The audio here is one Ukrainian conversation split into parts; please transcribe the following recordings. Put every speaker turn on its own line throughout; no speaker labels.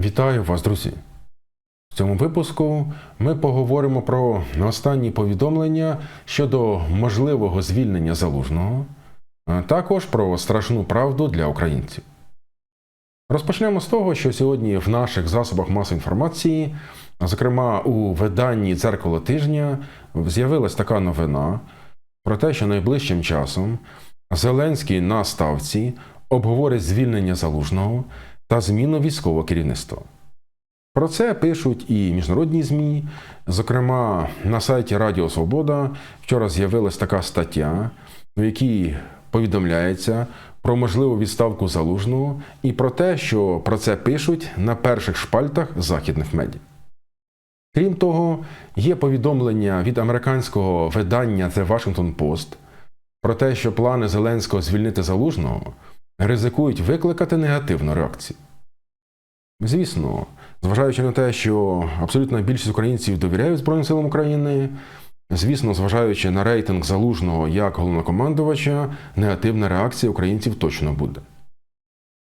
Вітаю вас, друзі! В цьому випуску ми поговоримо про останні повідомлення щодо можливого звільнення залужного, а також про страшну правду для українців. Розпочнемо з того, що сьогодні в наших засобах масової інформації, зокрема у виданні Дзеркало тижня, з'явилась така новина про те, що найближчим часом Зеленський на ставці обговорить звільнення залужного та зміну військового керівництва. Про це пишуть і міжнародні ЗМІ. Зокрема, на сайті Радіо Свобода вчора з'явилась така стаття, в якій повідомляється про можливу відставку залужного і про те, що про це пишуть на перших шпальтах західних медіа. Крім того, є повідомлення від американського видання The Washington Post про те, що плани Зеленського звільнити залужного ризикують викликати негативну реакцію. Звісно, зважаючи на те, що абсолютна більшість українців довіряють Збройним силам України, звісно, зважаючи на рейтинг залужного як головнокомандувача, негативна реакція українців точно буде.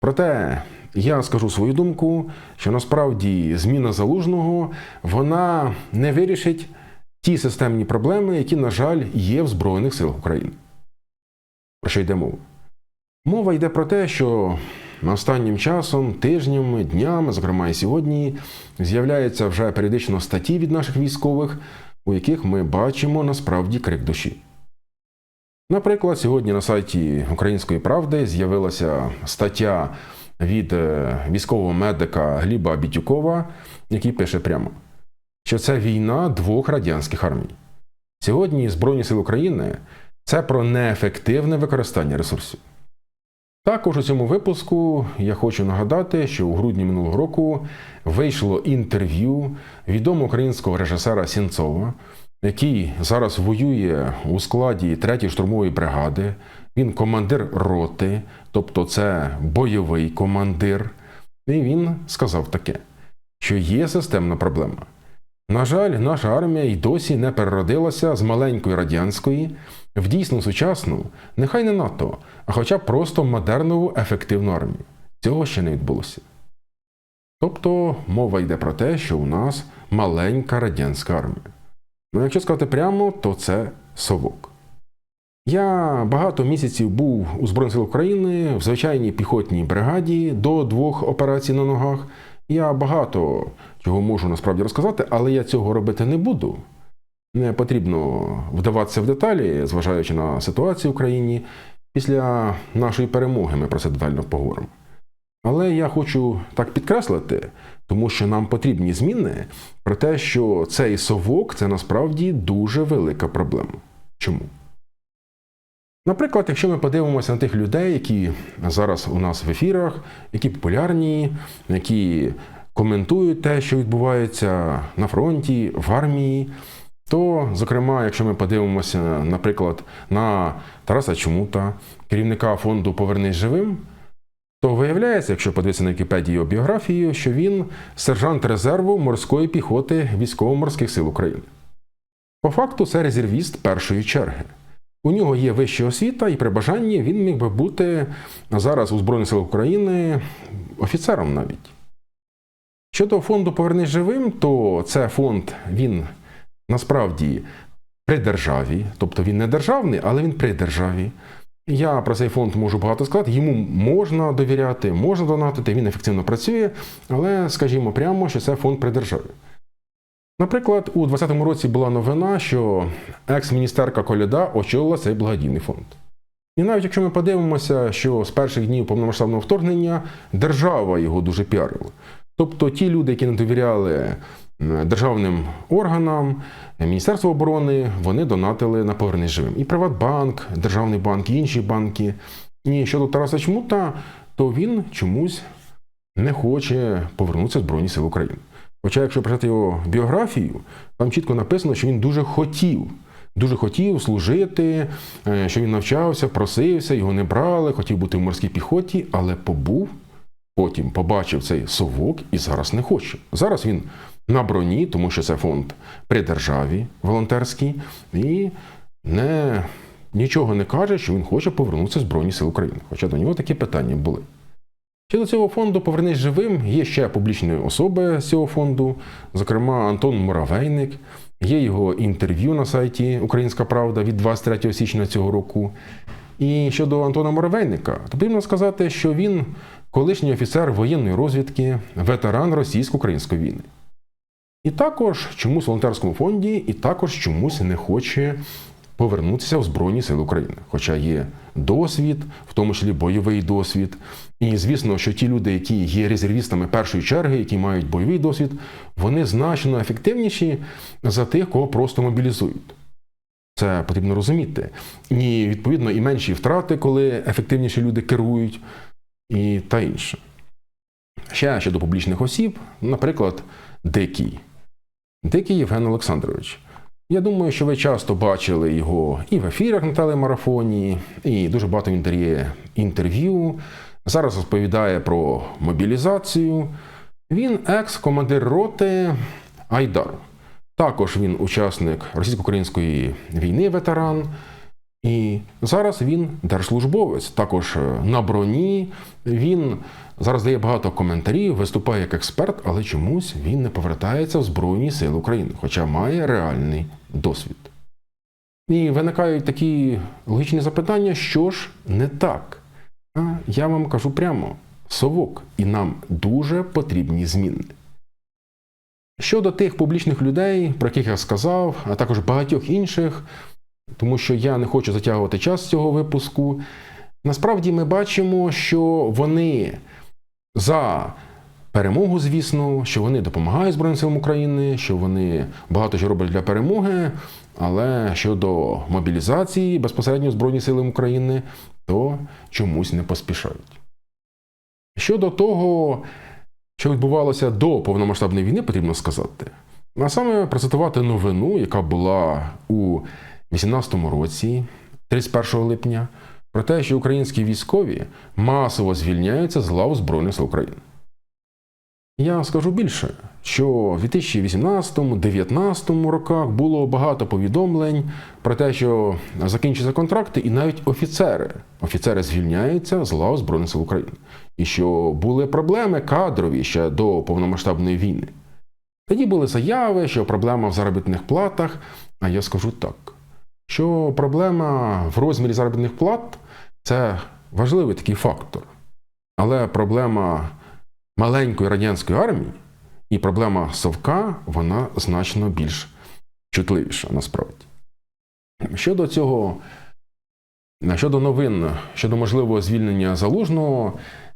Проте я скажу свою думку, що насправді зміна залужного вона не вирішить ті системні проблеми, які, на жаль, є в Збройних силах України. Про що йде мова? Мова йде про те, що останнім часом, тижнями, днями, зокрема і сьогодні, з'являються вже періодично статті від наших військових, у яких ми бачимо насправді крик душі. Наприклад, сьогодні на сайті Української правди з'явилася стаття від е, військового медика Гліба Бітюкова, який пише прямо, що це війна двох радянських армій. Сьогодні Збройні Сили України це про неефективне використання ресурсів. Також у цьому випуску я хочу нагадати, що у грудні минулого року вийшло інтерв'ю відомого українського режисера Сінцова, який зараз воює у складі 3-ї штурмової бригади. Він командир роти, тобто це бойовий командир. І він сказав таке, що є системна проблема. На жаль, наша армія й досі не переродилася з маленької радянської в дійсно сучасну, нехай не НАТО, а хоча б просто модернову ефективну армію. Цього ще не відбулося. Тобто мова йде про те, що у нас маленька радянська армія. Ну, якщо сказати прямо, то це совок. Я багато місяців був у Збройних силах України в звичайній піхотній бригаді до двох операцій на ногах. Я багато чого можу насправді розказати, але я цього робити не буду. Не потрібно вдаватися в деталі, зважаючи на ситуацію в Україні. Після нашої перемоги ми про це детально поговоримо. Але я хочу так підкреслити, тому що нам потрібні зміни про те, що цей совок це насправді дуже велика проблема. Чому? Наприклад, якщо ми подивимося на тих людей, які зараз у нас в ефірах, які популярні, які коментують те, що відбувається на фронті, в армії, то, зокрема, якщо ми подивимося, наприклад, на Тараса Чмута, керівника фонду Повернись живим, то виявляється, якщо подивитися на Вікіпедії його біографію, що він сержант резерву морської піхоти військово-морських сил України. По факту, це резервіст першої черги. У нього є вища освіта, і при бажанні він міг би бути зараз у Збройних силах України офіцером навіть. Щодо фонду Повернись живим, то це фонд він насправді при державі, тобто він не державний, але він при державі. Я про цей фонд можу багато сказати. Йому можна довіряти, можна донатити, він ефективно працює, але скажімо прямо, що це фонд при державі. Наприклад, у 2020 році була новина, що екс-міністерка Коляда очолила цей благодійний фонд. І навіть якщо ми подивимося, що з перших днів повномасштабного вторгнення держава його дуже піарила. Тобто ті люди, які не довіряли державним органам, Міністерство оборони, вони донатили на повернись живим. І Приватбанк, Державний банк, і інші банки. І щодо Тараса Чмута, то він чомусь не хоче повернутися в Збройні Сили України. Хоча, якщо почати його біографію, там чітко написано, що він дуже хотів. Дуже хотів служити, що він навчався, просився, його не брали, хотів бути в морській піхоті, але побув, потім побачив цей совок і зараз не хоче. Зараз він на броні, тому що це фонд при державі волонтерський, і не, нічого не каже, що він хоче повернутися в Збройні Сили України. Хоча до нього такі питання були. Щодо цього фонду Повернись живим є ще публічні особи з цього фонду, зокрема Антон Муравейник. Є його інтерв'ю на сайті Українська Правда від 23 січня цього року. І щодо Антона Муравейника, то потрібно сказати, що він колишній офіцер воєнної розвідки, ветеран російсько-української війни. І також чомусь в волонтерському фонді, і також чомусь не хоче повернутися в Збройні Сили України. Хоча є досвід, в тому числі бойовий досвід. І звісно, що ті люди, які є резервістами першої черги, які мають бойовий досвід, вони значно ефективніші за тих, кого просто мобілізують. Це потрібно розуміти. І відповідно і менші втрати, коли ефективніші люди керують, і та інше. Ще щодо публічних осіб, наприклад, Дикий. Дикий Євген Олександрович. Я думаю, що ви часто бачили його і в ефірах на телемарафоні, і дуже багато дає інтерв'ю. Зараз розповідає про мобілізацію. Він екс-командир роти Айдар. Також він учасник російсько-української війни, ветеран. І зараз він держслужбовець, також на броні. Він зараз дає багато коментарів, виступає як експерт, але чомусь він не повертається в Збройні Сили України, хоча має реальний досвід. І виникають такі логічні запитання, що ж не так? А я вам кажу прямо: совок, і нам дуже потрібні зміни. Щодо тих публічних людей, про яких я сказав, а також багатьох інших, тому що я не хочу затягувати час цього випуску. Насправді ми бачимо, що вони за перемогу, звісно, що вони допомагають Збройним силам України, що вони багато що роблять для перемоги. Але щодо мобілізації безпосередньо Збройні сили України, то чомусь не поспішають. Щодо того, що відбувалося до повномасштабної війни, потрібно сказати. А саме процитувати новину, яка була у 2018 році, 31 липня, про те, що українські військові масово звільняються з лав Збройних сил України. Я скажу більше, що в 2018-2019 роках було багато повідомлень про те, що закінчуються контракти, і навіть офіцери. Офіцери звільняються з лав Збройних сил України. І що були проблеми кадрові ще до повномасштабної війни. Тоді були заяви, що проблема в заробітних платах. А я скажу так, що проблема в розмірі заробітних плат це важливий такий фактор. Але проблема маленької радянської армії і проблема совка, вона значно більш чутливіша насправді. Щодо цього, щодо новин, щодо можливого звільнення залужного,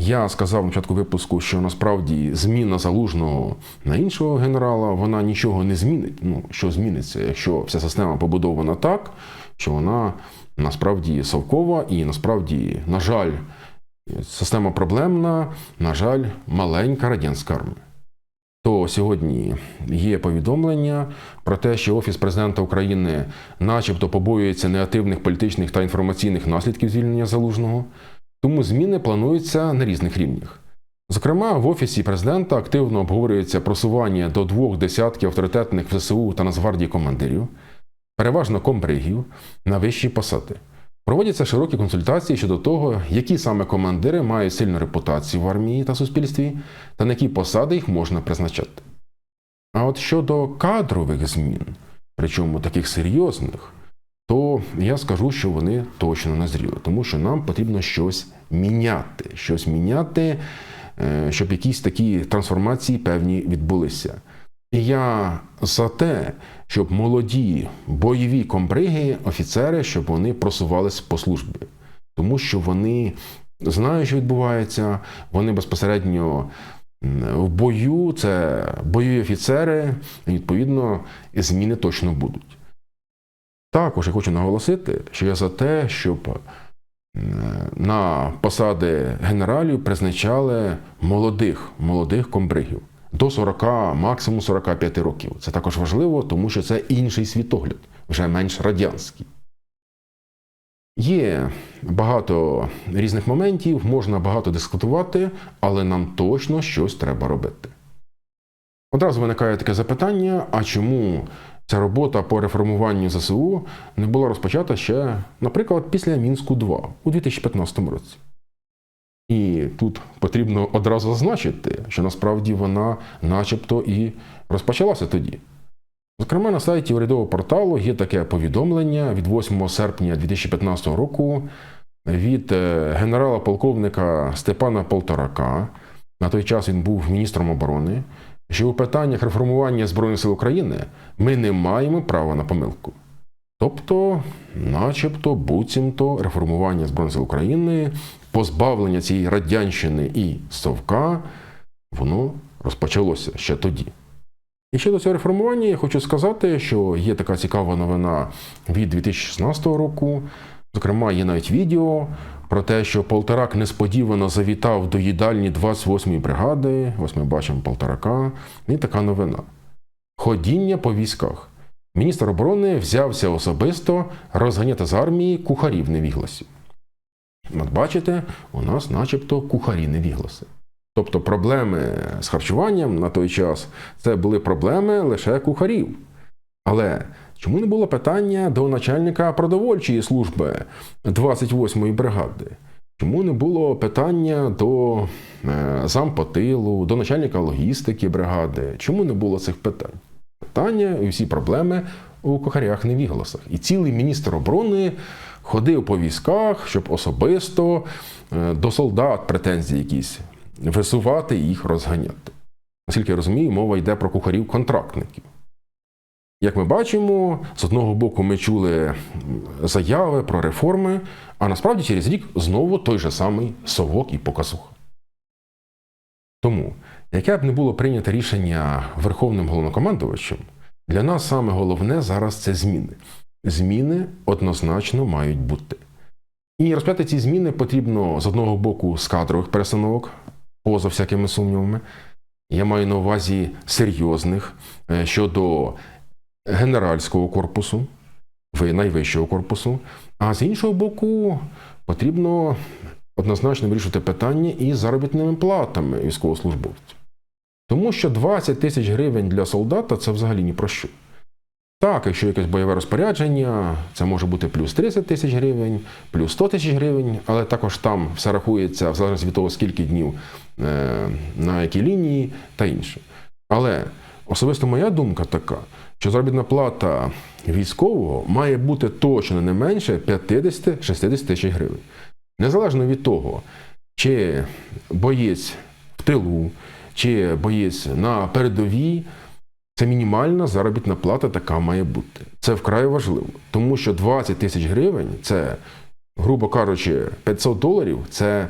я сказав на початку випуску, що насправді зміна залужного на іншого генерала вона нічого не змінить. Ну, що зміниться, якщо вся система побудована так, що вона насправді совкова і насправді, на жаль, система проблемна, на жаль, маленька радянська армія. То сьогодні є повідомлення про те, що Офіс президента України, начебто, побоюється негативних політичних та інформаційних наслідків звільнення залужного, тому зміни плануються на різних рівнях. Зокрема, в Офісі президента активно обговорюється просування до двох десятків авторитетних ВСУ та Нацгвардії командирів, переважно комбригів, на вищі посади. Проводяться широкі консультації щодо того, які саме командири мають сильну репутацію в армії та суспільстві, та на які посади їх можна призначати. А от щодо кадрових змін, причому таких серйозних, то я скажу, що вони точно назріли, тому що нам потрібно щось міняти, щось міняти, е, щоб якісь такі трансформації певні відбулися. І я за те, щоб молоді бойові комбриги, офіцери, щоб вони просувались по службі, тому що вони знають, що відбувається, вони безпосередньо в бою, це бойові офіцери, і відповідно зміни точно будуть. Також я хочу наголосити, що я за те, щоб на посади генералів призначали молодих, молодих комбригів до 40, максимум 45 років. Це також важливо, тому що це інший світогляд, вже менш радянський. Є багато різних моментів, можна багато дискутувати, але нам точно щось треба робити. Одразу виникає таке запитання: а чому ця робота по реформуванню ЗСУ не була розпочата ще, наприклад, після Мінську 2 у 2015 році? І тут потрібно одразу зазначити, що насправді вона начебто і розпочалася тоді. Зокрема, на сайті урядового порталу є таке повідомлення від 8 серпня 2015 року від е, генерала-полковника Степана Полторака. На той час він був міністром оборони, що у питаннях реформування Збройних сил України ми не маємо права на помилку. Тобто, начебто, буцімто реформування Збройних сил України, позбавлення цієї радянщини і совка, воно розпочалося ще тоді. І ще до цього реформування я хочу сказати, що є така цікава новина від 2016 року. Зокрема, є навіть відео про те, що Полторак несподівано завітав до їдальні 28-ї бригади. Ось ми бачимо Полторака. І така новина. Ходіння по військах. Міністр оборони взявся особисто розганяти з армії кухарів невігласів. От бачите, у нас начебто кухарі невігласи. Тобто проблеми з харчуванням на той час це були проблеми лише кухарів. Але чому не було питання до начальника продовольчої служби 28-ї бригади? Чому не було питання до е, зампотилу, до начальника логістики бригади? Чому не було цих питань? Питання і всі проблеми у кухарях невігласах. І цілий міністр оборони ходив по військах, щоб особисто е, до солдат претензії якісь висувати і їх розганяти. Наскільки я розумію, мова йде про кухарів-контрактників. Як ми бачимо, з одного боку ми чули заяви про реформи, а насправді через рік знову той же самий совок і показуха. Тому, яке б не було прийнято рішення Верховним головнокомандувачем, для нас саме головне зараз це зміни. Зміни однозначно мають бути. І розп'яти ці зміни потрібно з одного боку з кадрових перестановок, поза всякими сумнівами. Я маю на увазі серйозних е, щодо генеральського корпусу, ви- найвищого корпусу. А з іншого боку, потрібно однозначно вирішувати питання із заробітними платами військовослужбовців. Тому що 20 тисяч гривень для солдата це взагалі ні про що. Так, якщо якесь бойове розпорядження, це може бути плюс 30 тисяч гривень, плюс 100 тисяч гривень, але також там все рахується в залежності від того, скільки днів е, на якій лінії та інше. Але особисто моя думка така, що заробітна плата військового має бути точно не менше 50-60 тисяч гривень. Незалежно від того, чи боєць в тилу, чи боєць на передовій, це мінімальна заробітна плата така має бути. Це вкрай важливо, тому що 20 тисяч гривень це, грубо кажучи, 500 доларів це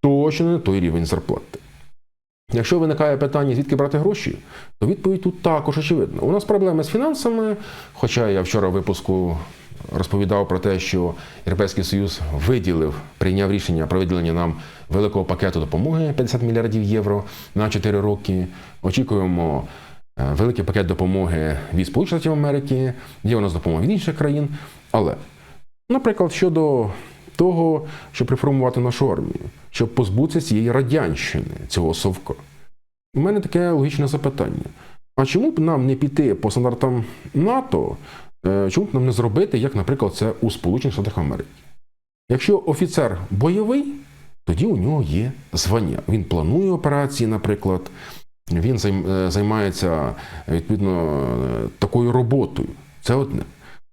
точно не той рівень зарплати. Якщо виникає питання, звідки брати гроші, то відповідь тут також очевидна. У нас проблеми з фінансами, хоча я вчора в випуску розповідав про те, що Європейський Союз виділив, прийняв рішення про виділення нам великого пакету допомоги 50 мільярдів євро на 4 роки. Очікуємо е, великий пакет допомоги від Сполучених Штатів Америки, є у нас допомога від інших країн. Але, наприклад, щодо того, щоб реформувати нашу армію, щоб позбутися цієї радянщини, цього совка. У мене таке логічне запитання: а чому б нам не піти по стандартам НАТО? е, Чому б нам не зробити, як, наприклад, це у Сполучених Штатах Америки? Якщо офіцер бойовий, тоді у нього є звання. Він планує операції, наприклад, він е, займається відповідно е, такою роботою. Це одне.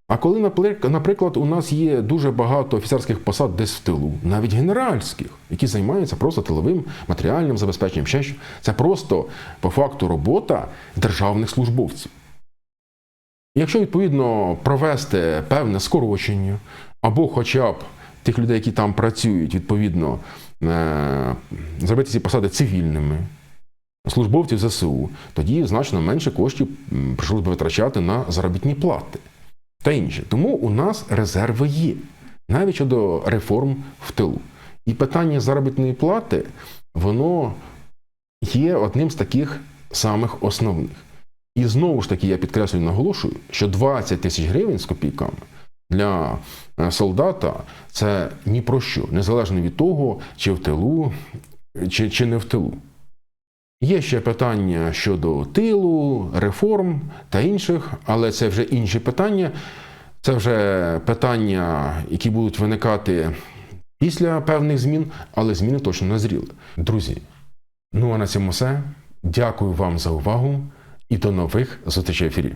А коли, наприклад, у нас є дуже багато офіцерських посад десь в тилу, навіть генеральських, які займаються просто тиловим матеріальним забезпеченням, ще що, це просто по факту робота державних службовців. Якщо відповідно провести певне скорочення, або хоча б тих людей, які там працюють, відповідно е, зробити ці посади цивільними, службовців ЗСУ, тоді значно менше коштів прийшлося б витрачати на заробітні плати та інше. Тому у нас резерви є, навіть щодо реформ в тилу. І питання заробітної плати, воно є одним з таких самих основних. І знову ж таки, я підкреслюю, наголошую, що 20 тисяч гривень з копійками для е, солдата це ні про що, незалежно від того, чи в тилу, чи, чи не в тилу. Є ще питання щодо тилу, реформ та інших, але це вже інші питання. Це вже питання, які будуть виникати після певних змін, але зміни точно назріли. Друзі, ну а на цьому все. Дякую вам за увагу і до нових зустрічей в ефірі.